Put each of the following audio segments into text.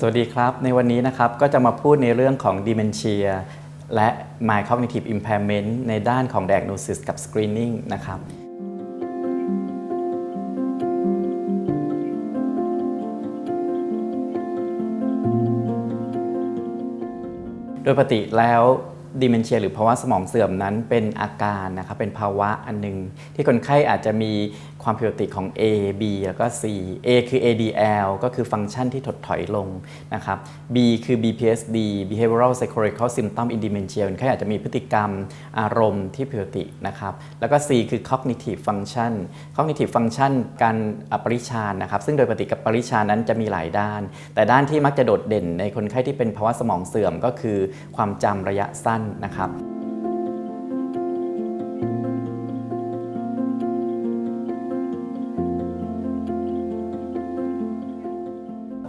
สวัสดีครับ ในวันนี้นะครับก็จะมาพูดในเรื่องของ dementia และ my cognitive impairment ในด้านของ diagnosis กับ screening นะครับ โดยปกติแล้วดิเมนเชียหรือภาวะสมองเสื่อมนั้นเป็นอาการนะครับเป็นภาวะอันหนึง ที่คนไข้อาจจะมี ความผิดปกติของ A B แล้วก็ C A คือ ADL ก็คือฟังก์ชันที่ถดถอยลงนะครับ B คือ BPSD Behavioral Psychological Symptom in Dementia คนไข้อาจจะมีพฤติกรรมอารมณ์ที่ผิดปกตินะครับ แล้วก็ C คือ Cognitive Function Cognitive Function การอะปริชานนะครับ ซึ่งโดยปกติกับปริชานนั้นจะมีหลายด้าน แต่ด้านที่มักจะโดดเด่นในคนไข้ที่เป็นภาวะสมองเสื่อมก็คือความจำระยะสั้นนะครับ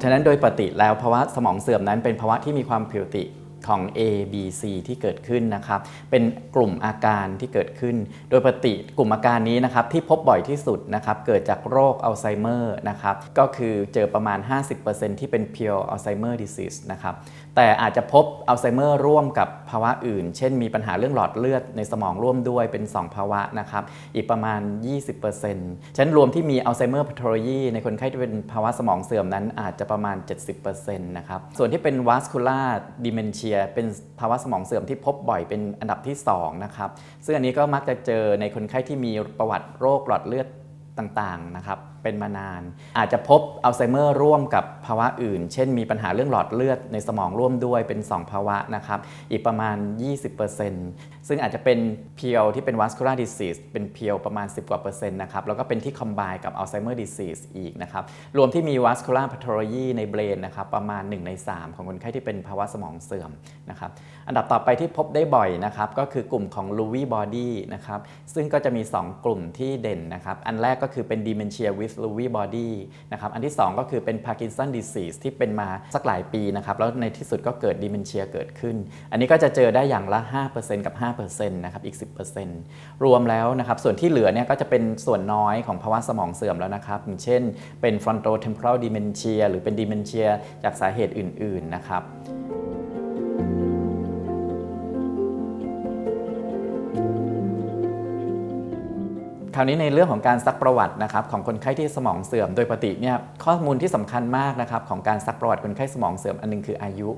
ะนั้นโดยปกติแล้วภาวะสมองเสื่อมนั้นเป็นภาวะที่มีความผิดปกติของ A B C ที่เกิดขึ้นนะครับ เป็นกลุ่มอาการที่เกิดขึ้น โดยปกติกลุ่มอาการนี้นะครับที่พบบ่อยที่สุดนะครับเกิดจากโรคอัลไซเมอร์นะครับ ก็คือเจอประมาณ 50%ที่เป็น pure Alzheimer disease นะครับ แต่อาจจะพบอัลไซเมอร์ร่วมกับภาวะอื่น เช่นมีปัญหาเรื่องหลอดเลือดในสมองร่วมด้วยเป็น 2 ภาวะนะครับ อีกประมาณ 20%ฉะนั้นรวมที่มีอัลไซเมอร์พาโทโลยีในคนไข้ที่เป็นภาวะสมองเสื่อมนั้นอาจจะประมาณ 70%นะครับ ส่วนที่เป็น vascular dementia เป็นภาวะสมองเสื่อมที่พบบ่อยเป็นอันดับที่ 2 นะครับ ซึ่งอันนี้ก็มักจะเจอในคนไข้ที่มีประวัติโรคหลอดเลือดต่างๆนะครับ เป็นมานาน อาจจะพบอัลไซเมอร์ร่วมกับภาวะอื่น เช่นมีปัญหาเรื่องหลอดเลือดในสมองร่วมด้วยเป็น 2 ภาวะนะครับอีกประมาณ 20%ซึ่งอาจจะเป็นเพียวที่เป็น vascular disease เป็นเพียวประมาณ 10 กว่าเปอร์เซ็นต์นะครับแล้วก็เป็นที่ combine กับ Alzheimer disease อีกนะครับรวมที่มี vascular pathology ในเบรนนะครับประมาณ 1 ใน 3 ของคนไข้ที่เป็นภาวะสมองเสื่อมนะครับ อันดับต่อไปที่พบได้บ่อยนะครับก็คือกลุ่มของ Lewy body นะครับซึ่งก็จะมี 2 กลุ่มที่เด่นนะครับอันแรกก็คือเป็น dementia with Lewy body นะครับอันที่ 2 ก็คือเป็น Parkinson disease ที่เป็นมาสักหลายปีนะครับแล้วในที่สุดก็เกิด dementia เกิดขึ้น อันนี้ก็จะเจอได้อย่างละ 5%กับ 5%นะครับอีก 10%รวมแล้วนะครับส่วนที่เหลือเนี่ยก็จะเป็นส่วนน้อยของภาวะสมองเสื่อมแล้วนะครับเช่น เป็น frontotemporal dementia หรือเป็น dementia จากสาเหตุอื่น ๆ นะครับ ราวนี้ในเรื่องของการซักประวัตินะครับของคนไข้ที่สมองเสื่อมโดยปกติเนี่ยข้อมูลที่สำคัญมากนะครับของการซักประวัติคนไข้สมองเสื่อมอันหนึงคืออายุ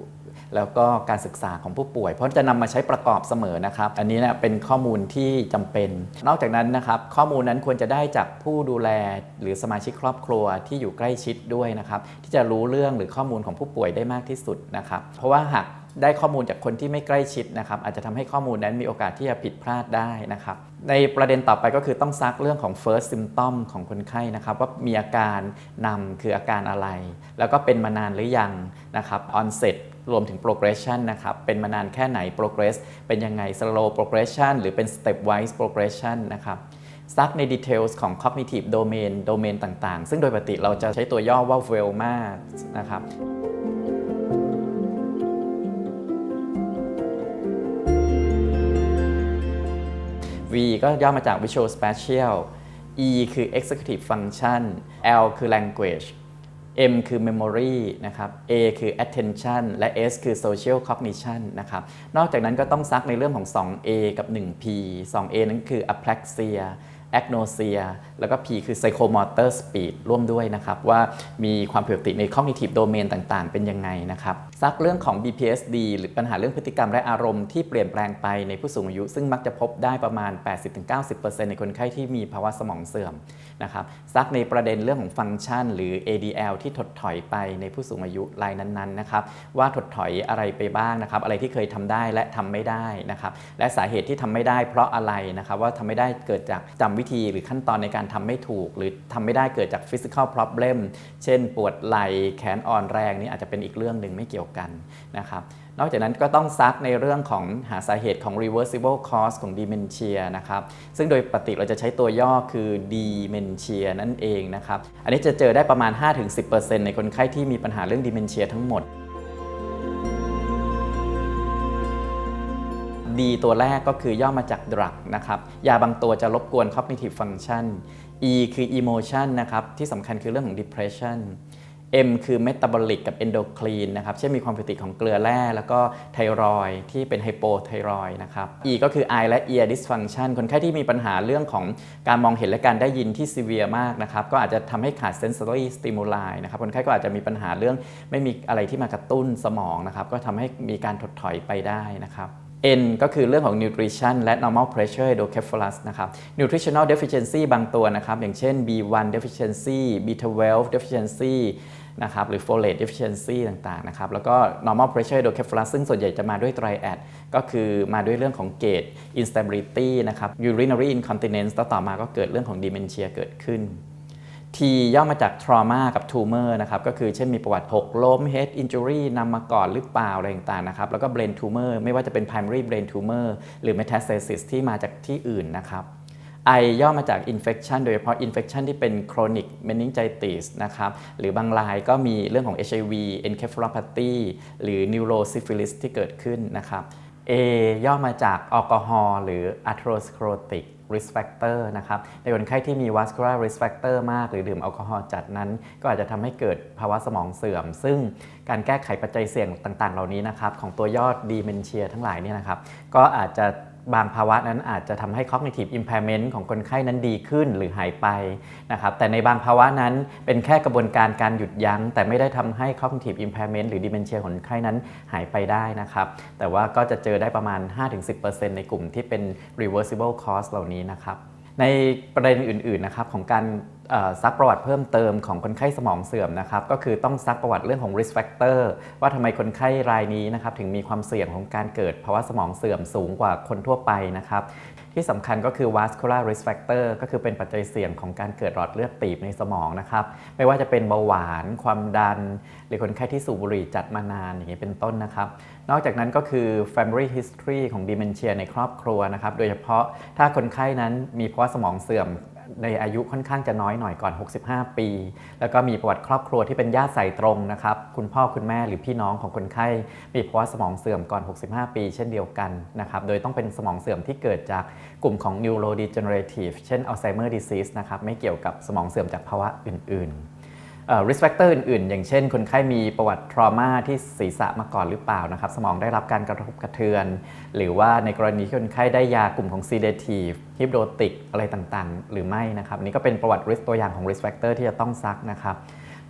แล้วก็การศึกษาของผู้ป่วย เพราะจะนำมาใช้ประกอบเสมอนะครับอันนี้เนี่ยเป็นข้อมูลที่จำเป็น นอกจากนั้นนะครับข้อมูลนั้นควรจะได้จากผู้ดูแล หรือสมาชิกครอบครัวที่อยู่ใกล้ชิดด้วยนะครับที่จะรู้เรื่องหรือข้อมูลของผู้ป่วยได้มากที่สุดนะครับเพราะว่าหาก ได้ข้อมูลจากคนที่ไม่ใกล้ชิดนะครับอาจจะทำให้ข้อมูลนั้นมีโอกาสที่จะผิดพลาดได้นะครับในประเด็นต่อไปก็คือต้องซักเรื่องของ first symptom ของคนไข้นะครับว่ามีอาการนำคืออาการอะไร แล้วก็เป็นมานานหรือยังนะครับ onset รวมถึง progression นะครับ เป็นมานานแค่ไหน progress เป็นยังไง slow progression หรือเป็น stepwise progression นะครับซักใน details ของ cognitive domain โดเมนต่างๆ ซึ่งโดยปกติเราจะใช้ตัวย่อว่า VELMA นะครับ V ก็ย่อมาจาก Visual Spatial E คือ Executive Function L คือ Language M คือ Memory นะครับ A คือ Attention และ S คือ Social Cognition นะครับ นอกจากนั้นก็ต้องซักในเรื่องของ 2A กับ 1P 2A นั้นคือ Apraxia Agnosia แล้วก็ P คือ Psychomotor Speed ร่วมด้วยนะครับ ว่ามีความผิดปกติใน cognitive domain ต่างๆ เป็นยังไงนะครับ ซักเรื่องของ BPSD หรือปัญหาเรื่องพฤติกรรมและอารมณ์ที่เปลี่ยนแปลงไปในผู้สูงอายุ ซึ่งมักจะพบได้ประมาณ 80-90%ในคนไข้ที่มีภาวะสมองเสื่อมนะครับซักในประเด็นเรื่องของฟังก์ชัน หรือ ADL ที่ถดถอยไปในผู้สูงอายุรายนั้นๆนะครับว่าถดถอยอะไรไปบ้างนะครับอะไรที่เคยทำได้และทำไม่ได้นะครับและสาเหตุที่ทำไม่ได้เพราะอะไรนะครับว่าทำไม่ได้เกิดจากจำวิธีหรือขั้นตอนในการทำไม่ถูก หรือทำไม่ได้เกิดจาก physical problem เช่น ปวดไหล่แขนอ่อนแรงนี่อาจจะเป็นอีกเรื่องหนึ่งไม่เกี่ยวกันนะครับนอกจากนั้นก็ต้องซักในเรื่องของหาสาเหตุของ reversible cause ของ dementia นะครับ ซึ่งโดยปกติเราจะใช้ตัวย่อคือ dementia นั่นเองนะครับ อันนี้จะเจอได้ประมาณ 5-10%ในคนไข้ที่มีปัญหาเรื่อง dementia ทั้งหมด D ตัวแรกก็คือย่อมาจาก drug นะครับ ยาบางตัวจะรบกวน cognitive function E คือ emotion นะครับ ที่สำคัญคือเรื่องของ depression M คือ metabolic กับ endocrine นะครับ เช่นมีความผิดปกติของเกลือแร่ แล้วก็ไทรอยที่เป็นไฮโปไทรอยนะครับ E ก็คือ eye และ ear dysfunction คนไข้ที่มีปัญหาเรื่องของการมองเห็นและการได้ยินที่ severe มากนะครับ ก็อาจจะทำให้ขาด sensory stimuli นะครับ คนไข้ก็อาจจะมีปัญหาเรื่องไม่มีอะไรที่มากระตุ้นสมองนะครับ ก็ทำให้มีการถดถอยไปได้นะครับ N ก็คือเรื่องของ nutrition และ normal pressure hydrocephalus นะครับ nutritional deficiency บางตัวนะครับ อย่างเช่น B1 deficiency B12 deficiency นะครับหรือ folate deficiency ต่างๆนะครับแล้วก็ normal pressure hydrocephalus ซึ่งส่วนใหญ่จะมาด้วย triad ก็คือมาด้วยเรื่องของ gait instability นะครับ urinary incontinence แล้วต่อมาก็เกิดเรื่องของ dementia เกิดขึ้น T ย่อมาจาก trauma กับ tumor นะครับก็คือเช่นมีประวัติหกล้ม head injury นำมาก่อนหรือเปล่าอะไรต่างๆนะครับแล้วก็ brain tumor ไม่ว่าจะเป็น primary brain tumor หรือ metastasis ที่มาจากที่อื่นนะครับ I ย่อมาจาก infection โดยเฉพาะ infection ที่เป็น chronic meningitis นะครับหรือบางรายก็มีเรื่องของ HIV encephalopathy หรือ neurosyphilis ที่เกิดขึ้นนะครับ A ย่อมาจากแอลกอฮอล์หรือ atherosclerotic risk factor นะครับในคนไข้ที่มี vascular risk factor มาก หรือดื่มแอลกอฮอล์จัดนั้น ก็อาจจะทำให้เกิดภาวะสมองเสื่อม ซึ่งการแก้ไขปัจจัยเสี่ยงต่างๆ เหล่านี้นะครับของตัวยอด dementia ทั้งหลายเนี่ยนะครับก็อาจจะ บางภาวะนั้นอาจจะทำให้ cognitive impairment ของคนไข้นั้นดีขึ้นหรือหายไปนะครับแต่ในบางภาวะนั้นเป็นแค่กระบวนการการหยุดยั้ง แต่ไม่ได้ทำให้ cognitive impairment หรือ dementia ของคนไข้นั้นหายไปได้นะครับ แต่ว่าก็จะเจอได้ประมาณ 5-10%ในกลุ่มที่เป็น reversible cause เหล่านี้นะครับในประเด็นอื่นๆนะครับของการ ซักประวัติเพิ่มเติมของคนไข้สมองเสื่อมนะครับก็คือต้องซักประวัติเรื่องของ risk factor ว่าทำไมคนไข้รายนี้นะครับถึงมีความเสี่ยงของการเกิดภาวะสมองเสื่อมสูงกว่าคนทั่วไปนะครับที่สำคัญก็คือ vascular risk factor ก็คือเป็นปัจจัยเสี่ยงของการเกิดหลอดเลือดตีบในสมองนะครับ ไม่ว่าจะเป็นเบาหวาน ความดัน หรือคนไข้ที่สูบบุหรี่จัดมานานอย่างนี้เป็นต้นนะครับ นอกจากนั้นก็คือ family history ของ dementia ในครอบครัวนะครับ โดยเฉพาะถ้าคนไข้นั้นมีภาวะสมองเสื่อม ในอายุค่อนข้างจะน้อยหน่อยก่อน 65 ปี แล้วก็มีประวัติครอบครัวที่เป็นญาติสายตรงนะครับ คุณพ่อคุณแม่หรือพี่น้องของคนไข้ มีภาวะสมองเสื่อมก่อน 65 ปี เช่นเดียวกันนะครับ โดยต้องเป็นสมองเสื่อมที่เกิดจากกลุ่มของ neurodegenerative เช่น Alzheimer disease นะครับ ไม่เกี่ยวกับสมองเสื่อมจากภาวะอื่น ๆ risk factor อื่นๆ อย่างเช่น คนไข้มีประวัติ trauma ที่ศีรษะมาก่อนหรือเปล่านะครับสมองได้รับการกระทบกระเทือน หรือว่าในกรณีที่คนไข้ได้ยากลุ่มของ sedative hypnotic อะไรต่างๆ หรือไม่นะครับนี่ก็เป็นประวัติ risk ตัวอย่างของ risk factor ที่จะต้องซักนะครับ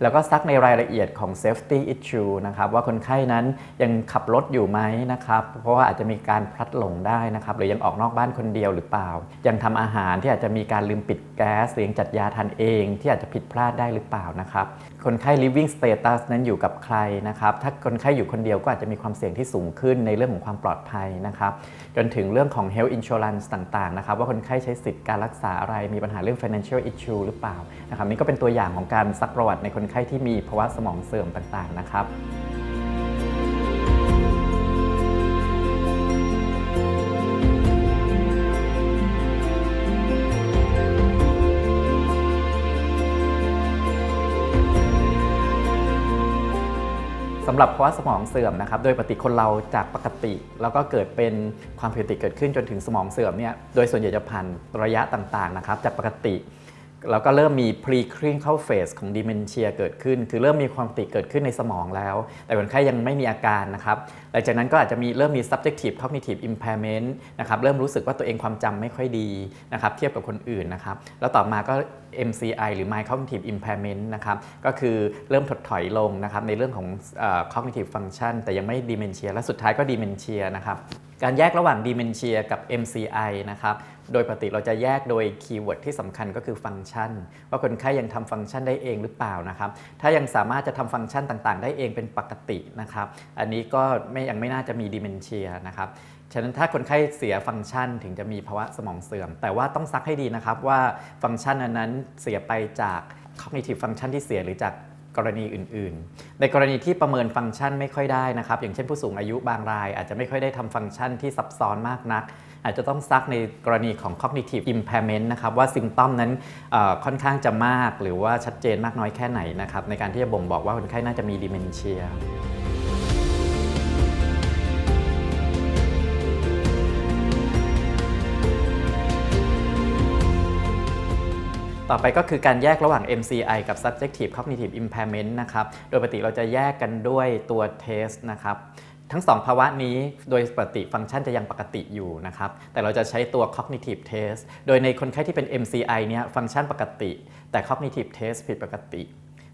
แล้วก็ซักในรายละเอียดของ safety issue นะครับว่าคนไข้นั้นยังขับรถอยู่ไหมนะครับเพราะว่าอาจจะมีการพลัดหลงได้นะครับหรือยังออกนอกบ้านคนเดียวหรือเปล่า ยังทำอาหารที่อาจจะมีการลืมปิดแก๊สหรือยังจัดยาทานเอง ที่อาจจะผิดพลาดได้หรือเปล่านะครับ คนไข้ living status นั้นอยู่กับใครนะครับ ถ้าคนไข้อยู่คนเดียวก็อาจจะมีความเสี่ยงที่สูงขึ้นในเรื่องของความปลอดภัยนะครับ จนถึงเรื่องของ health insurance ต่างๆนะครับ ว่าคนไข้ใช้สิทธิ์การรักษาอะไร มีปัญหาเรื่อง financial issue หรือเปล่านะครับนี่ก็เป็นตัวอย่างของการซักประวัติในคนไข้ที่มีภาวะสมองเสื่อมต่างๆนะครับ หรับภาวะสมองเสื่อมนะครับ โดยปกติคนเราจากปกติ แล้วก็เกิดเป็นความผิดปกติเกิดขึ้นจนถึงสมองเสื่อมเนี่ย โดยส่วนใหญ่จะผ่านระยะต่างๆนะครับ จากปกติ แล้วก็เริ่มมี pre-clinical phase ของ dementia เกิดขึ้น คือเริ่มมีความผิดเกิดขึ้นในสมองแล้ว แต่คนไข้ยังไม่มีอาการนะครับ หลังจากนั้นก็อาจจะมีเริ่มมี subjective cognitive impairment นะครับ เริ่มรู้สึกว่าตัวเองความจำไม่ค่อยดีนะครับ เทียบกับคนอื่นนะครับ แล้วต่อมาก็ MCI หรือ Mind Cognitive Impairment นะครับ ก็คือเริ่มถดถอยลงนะครับ ในเรื่องของ cognitive function แต่ยังไม่ dementia และสุดท้ายก็ dementia นะครับ การแยกระหว่าง dementia กับ MCI นะครับ โดยปกติเราจะแยกโดยคีย์เวิร์ดที่สำคัญก็คือฟังก์ชัน ว่าคนไข้ยังทำฟังก์ชันได้เองหรือเปล่านะครับ ถ้ายังสามารถจะทำฟังก์ชันต่างๆ ได้เองเป็นปกตินะครับ อันนี้ก็ไม่ยังไม่น่าจะมี dementia นะครับฉะนั้นถ้าคนไข้เสียฟังก์ชันถึงจะมีภาวะสมองเสื่อม แต่ว่าต้องซักให้ดีนะครับว่าฟังก์ชันอันนั้นเสียไปจาก cognitive function ที่เสียหรือจากกรณีอื่นๆ ในกรณีที่ประเมินฟังก์ชันไม่ค่อยได้นะครับ อย่างเช่นผู้สูงอายุบางราย อาจจะไม่ค่อยได้ทำฟังก์ชันที่ซับซ้อนมากนัก อาจจะต้องซักในกรณีของ cognitive impairment นะครับว่าซิมตอมนั้นค่อนข้างจะมาก หรือว่าชัดเจนมากน้อยแค่ไหนนะครับในการที่จะบ่งบอกว่าคนไข้น่าจะมี dementia ตต่อไปก็คือการแยกระหว่าง MCI กับ subjective cognitive impairment นะครับ โดยปกติเราจะแยกกันด้วยตัว test นะครับ ทั้งสองภาวะนี้โดยปกติฟังก์ชันจะยังปกติอยู่นะครับ แต่เราจะใช้ตัว cognitive test โดยในคนไข้ที่เป็น MCI เนี่ยฟังก์ชันปกติ แต่ cognitive test ผิดปกติ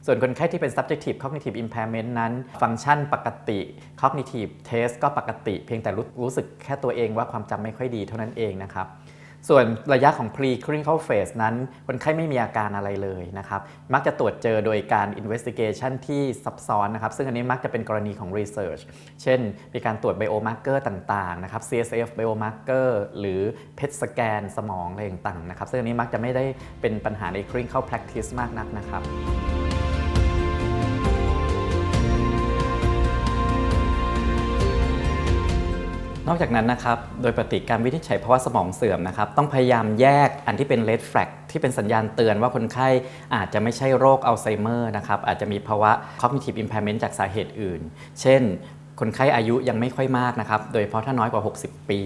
ส่วนคนไข้ที่เป็น subjective cognitive impairment นั้น ฟังก์ชันปกติ cognitive test ก็ปกติ เพียงแต่รู้รู้สึกแค่ตัวเองว่าความจำไม่ค่อยดีเท่านั้นเองนะครับ ส่วนระยะของ pre-clinical phase นั้นคนไข้ไม่มีอาการอะไรเลยนะครับ มักจะตรวจเจอโดยการ investigation ที่ซับซ้อนนะครับ ซึ่งอันนี้มักจะเป็นกรณีของ research เช่น มีการตรวจ biomarker ต่างๆ นะครับ CSF biomarker หรือ PET scan สมองอะไรต่างๆ นะครับ ซึ่งอันนี้มักจะไม่ได้เป็นปัญหาใน clinical practice มากนักนะครับ นอกจากนั้นนะครับโดยปกติการวินิจฉัยภาวะสมองเสื่อมนะครับต้องพยายามแยกอันที่เป็น red flag ที่เป็นสัญญาณเตือนว่าคนไข้อาจจะไม่ใช่โรคอัลไซเมอร์นะครับอาจจะมีภาวะ cognitive impairment จากสาเหตุอื่น เช่น คนไข้อายุยังไม่ค่อยมากนะครับโดยเฉพาะถ้าน้อยกว่า 60 ปี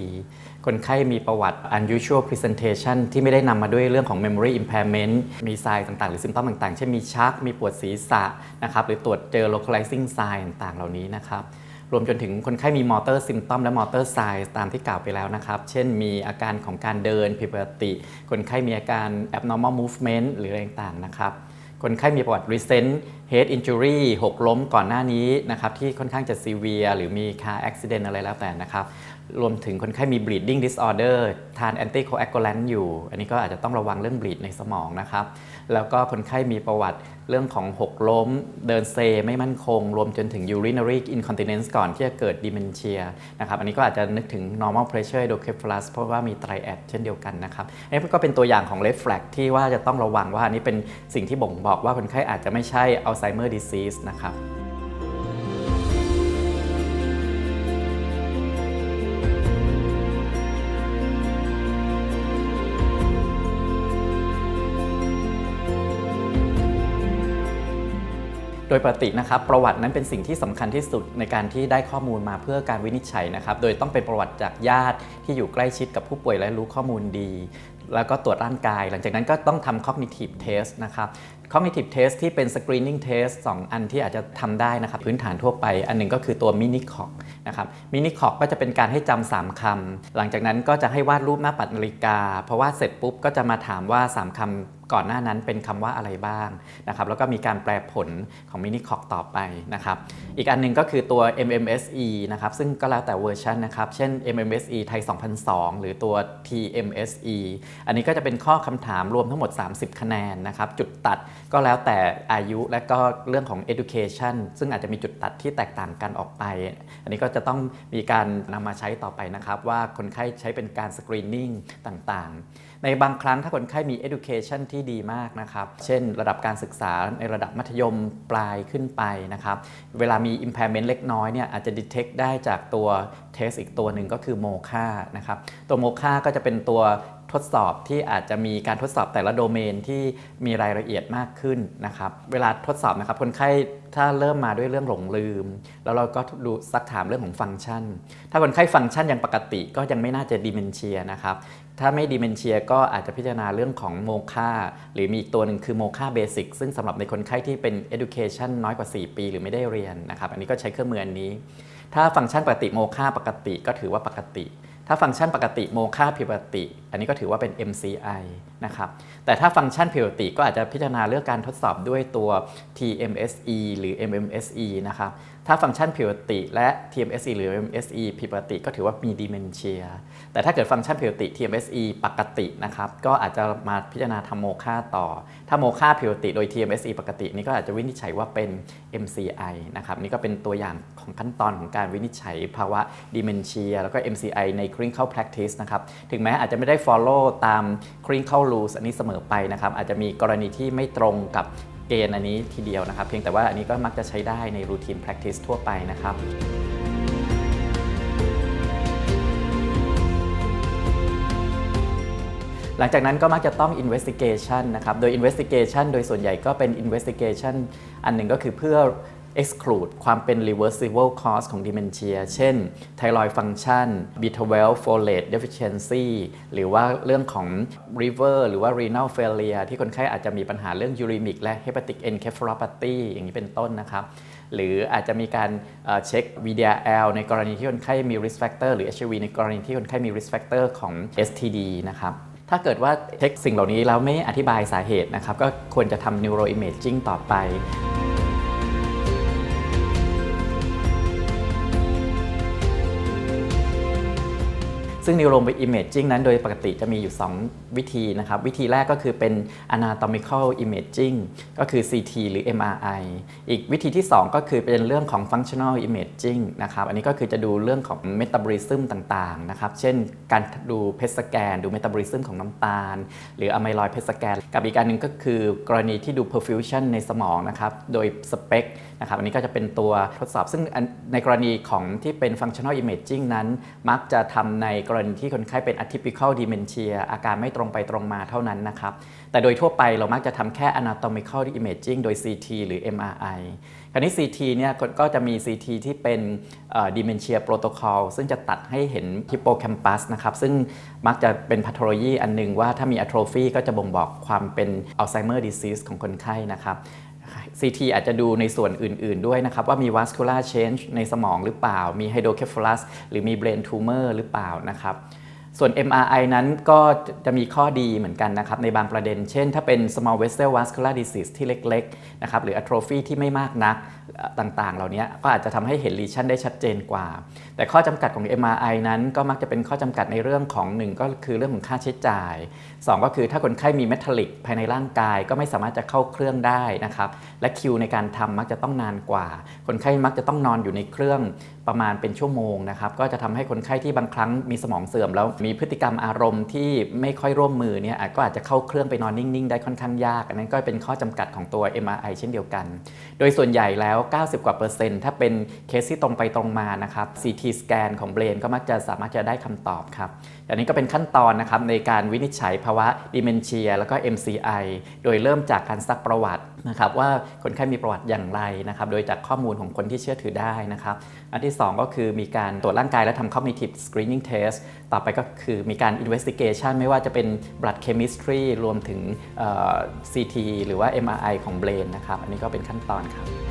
คนไข้มีประวัติ unusual presentation ที่ไม่ได้นำมาด้วยเรื่องของ memory impairment มี sign ต่างๆ หรือ symptom ต่างๆ เช่นมีชัก มีปวดศีรษะนะครับหรือตรวจเจอ localizing sign ต่างๆ เหล่านี้นะครับ รวมจนถึงคนไข้มีมอเตอร์ซิมตอมและมอเตอร์ไซส์ตามที่กล่าวไปแล้วนะครับ เช่นมีอาการของการเดินผิดปกติ คนไข้มีอาการ abnormal movement หรืออะไรต่างๆนะครับคนไข้มีประวัติ recent head injury หกล้มก่อนหน้านี้นะครับที่ค่อนข้างจะ severe หรือมี car accident อะไรแล้วแต่นะครับ รวมถึงคนไข้มี bleeding disorder ทาน anticoagulant อยู่ อันนี้ก็อาจจะต้องระวังเรื่อง bleed ในสมองนะครับ แล้วก็คนไข้มีประวัติเรื่องของหกล้ม เดินเซ ไม่มั่นคง รวมจนถึง urinary incontinence ก่อนที่จะเกิด dementia นะครับ อันนี้ก็อาจจะนึกถึง normal pressure hydrocephalus เพราะว่ามี triad เช่นเดียวกันนะครับ อันนี้ก็เป็นตัวอย่างของ red flag ที่ว่าจะต้องระวังว่าอันนี้เป็นสิ่งที่บ่งบอกว่าคนไข้อาจจะไม่ใช่ Alzheimer disease นะครับ โดยปกตินะครับประวัตินั้นเป็นสิ่งที่สำคัญที่สุดในการที่ได้ข้อมูลมาเพื่อการวินิจฉัยนะครับ โดยต้องเป็นประวัติจากญาติที่อยู่ใกล้ชิดกับผู้ป่วยและรู้ข้อมูลดี แล้วก็ตรวจร่างกาย หลังจากนั้นก็ต้องทำ cognitive test นะครับ cognitive test ที่เป็น screening test 2 อันที่อาจจะทำได้นะครับ พื้นฐานทั่วไป อันหนึ่งก็คือตัว mini cog นะครับ mini cog ก็จะเป็นการให้จำ3คำ หลังจากนั้นก็จะให้วาดรูปหน้าปัดนาฬิกา เพราะว่าเสร็จปุ๊บก็จะมาถามว่า 3คำก่อนหน้านั้นเป็นคำว่าอะไรบ้างนะครับแล้วก็มีการแปลผลของ mini cog ต่อไปนะครับอีกอันหนึงก็คือตัว MMSE นะครับซึ่งก็แล้วแต่เวอร์ชันนะครับเช่น MMSE ไทย 2002 หรือตัว TMSE อันนี้ก็จะเป็นข้อคำถามรวมทั้งหมด 30 คะแนนนะครับจุดตัดก็แล้วแต่อายุและก็เรื่องของ education ซึ่งอาจจะมีจุดตัดที่แตกต่างกันออกไป อันนี้ก็จะต้องมีการนำมาใช้ต่อไปนะครับ ว่าคนไข้ใช้เป็นการ screening ต่างๆ ในบางครั้งถ้าคนไข้มี education ที่ดีมากนะครับ เช่น ระดับการศึกษาในระดับมัธยมปลายขึ้นไปนะครับ เวลามี impairment เล็กน้อยเนี่ยอาจจะ detect ได้จากตัว test อีกตัวหนึ่งก็คือโมคานะครับ ตัวโมคาก็จะเป็นตัว ทดสอบที่อาจจะมีการทดสอบแต่ละโดเมนที่มีรายละเอียดมากขึ้นนะครับเวลาทดสอบนะครับคนไข้ถ้าเริ่มมาด้วยเรื่องหลงลืม แล้วเราก็ดูซักถามเรื่องของฟังก์ชัน ถ้าคนไข้ฟังก์ชันยังปกติก็ยังไม่น่าจะดิเมนเชียนะครับถ้าไม่ดิเมนเชียก็อาจจะพิจารณาเรื่องของโมคาหรือมีอีกตัวหนึ่งคือโมคาเบสิกซึ่งสำหรับในคนไข้ที่เป็น education น้อยกว่า 4 ปี หรือไม่ได้เรียนนะครับอันนี้ก็ใช้เครื่องมืออันนี้ ถ้าฟังก์ชันปกติโมคาปกติก็ถือว่าปกติ ถ้าฟังก์ชันปกติโมคาผิดปกติ อันนี้ก็ถือว่าเป็น MCI นะครับแต่ถ้าฟังก์ชันผิดปกติก็อาจจะพิจารณาเรื่องการทดสอบด้วยตัว TMSE หรือ MMSE นะครับถ้าฟังก์ชันผิดปกติและ TMSE หรือ MMSE ผิดปกติก็ถือว่ามีดีเมนเชียแต่ถ้าเกิดฟังก์ชันผิดปกติ TMSE ปกตินะครับก็อาจจะมาพิจารณาทำโมค่าต่อ ถ้าโมค่าผิดปกติโดย TMSE ปกติ นี่ก็อาจจะวินิจฉัยว่าเป็น MCI นะครับนี่ก็เป็นตัวอย่างของขั้นตอนของการวินิจฉัยภาวะ dementia แล้วก็ MCI ใน clinical practice นะครับถึงแม้อาจจะไม่ได้ follow ตาม clinical rules อันนี้เสมอไปนะครับอาจจะมีกรณีที่ไม่ตรงกับเกณฑ์อันนี้ทีเดียวนะครับ เพียงแต่ว่าอันนี้ก็มักจะใช้ได้ใน routine practice ทั่วไปนะครับหลังจากนั้นก็มักจะต้อง investigation นะครับ โดย investigation โดยส่วนใหญ่ก็เป็น investigation อันหนึ่งก็คือเพื่อ exclude ความเป็น reversible cause ของ dementia เช่น thyroid function beta 12 folate deficiency หรือว่าเรื่องของ liver หรือว่า renal failure ที่คนไข้อาจจะมีปัญหาเรื่อง uremic และ hepatic encephalopathy อย่างนี้เป็นต้นนะครับ หรืออาจจะมีการเอ่อเช็ค VDRL ในกรณีที่คนไข้มี risk factor หรือ HIV ในกรณีที่คนไข้มี risk factor ของ STD นะครับถ้าเกิดว่าเช็คสิ่งเหล่านี้แล้วไม่อธิบายสาเหตุนะครับ ก็ควรจะทำ neuroimaging ต่อไป ซึ่ง neuro imaging นั้นโดยปกติจะมีอยู่ 2 วิธีนะครับ วิธีแรกก็คือเป็น anatomical imaging ก็คือ CT หรือ MRI อีกวิธีที่ 2 ก็คือเป็นเรื่องของ functional imaging นะครับ อันนี้ก็คือจะดูเรื่องของ metabolism ต่างๆนะครับ เช่นการดูเพสแกน ดู metabolism ของน้ำตาล หรือ amyloid PET scan กับอีกการหนึ่งก็คือกรณีที่ดู perfusion ในสมองนะครับ โดยสเปกนะครับ อันนี้ก็จะเป็นตัวทดสอบ ซึ่งในกรณีของที่เป็น functional imaging นั้น มักจะทำในกรณีที่คนไข้เป็น atypical dementia อาการไม่ตรงไปตรงมาเท่านั้นนะครับ แต่โดยทั่วไปเรามักจะทำแค่ anatomical imaging โดย CT หรือ MRI คราวนี้ CT เนี่ยก็จะมี CT ที่เป็นเอ่อ dementia protocol ซึ่งจะตัดให้เห็น hippocampus นะครับ ซึ่งมักจะเป็น pathology อันหนึ่งว่าถ้ามี atrophy ก็จะบ่งบอกความเป็น Alzheimer disease ของคนไข้นะครับ CT อาจจะดูในส่วนอื่น ๆ ด้วยนะครับ ว่ามี vascular change ในสมองหรือเปล่า มี hydrocephalus หรือมี brain tumor หรือเปล่านะครับส่วน MRI นั้นก็จะมีข้อดีเหมือนกันนะครับ ในบางประเด็น เช่น ถ้าเป็น small vessel vascular disease ที่เล็ก ๆ นะครับ หรือ atrophy ที่ไม่มากนัก ต่างๆ เหล่านี้ก็อาจจะทำให้เห็น lesion ได้ชัดเจนกว่า แต่ข้อจำกัดของ MRI นั้นก็มักจะเป็นข้อจำกัดในเรื่องของหนึ่งก็คือเรื่องของค่าใช้จ่าย 2 ก็คือถ้าคนไข้มีเมทัลลิกภายในร่างกาย ก็ไม่สามารถจะเข้าเครื่องได้นะครับ และคิวในการทำมักจะต้องนานกว่า คนไข้มักจะต้องนอนอยู่ในเครื่องประมาณเป็นชั่วโมงนะครับก็จะทำให้คนไข้ที่บางครั้งมีสมองเสื่อม แล้วมีพฤติกรรมอารมณ์ที่ไม่ค่อยร่วมมือเนี่ยก็อาจจะเข้าเครื่องไปนอนนิ่ง ๆ ได้ค่อนข้างยาก อันนั้นก็เป็นข้อจำกัดของตัว MRI เช่นเดียวกัน โดยส่วนใหญ่แล้ว90 กว่าเปอร์เซ็นต์ถ้าเป็นเคสที่ตรงไปตรงมานะครับ CT สแกนของเบรนก็มักจะสามารถจะได้คำตอบครับอันนี้ก็เป็นขั้นตอนนะครับในการวินิจฉัยภาวะ dementia แล้วก็ MCI โดยเริ่มจากการซักประวัตินะครับว่าคนไข้มีประวัติอย่างไรนะครับโดยจากข้อมูลของคนที่เชื่อถือได้นะครับอันที่ 2 ก็คือมีการตรวจร่างกายและทำ cognitive screening test ต่อไปก็คือมีการ investigation ไม่ว่าจะเป็น blood chemistry รวมถึง CT หรือว่า MRI ของ brain นะครับ อันนี้ก็เป็นขั้นตอนครับ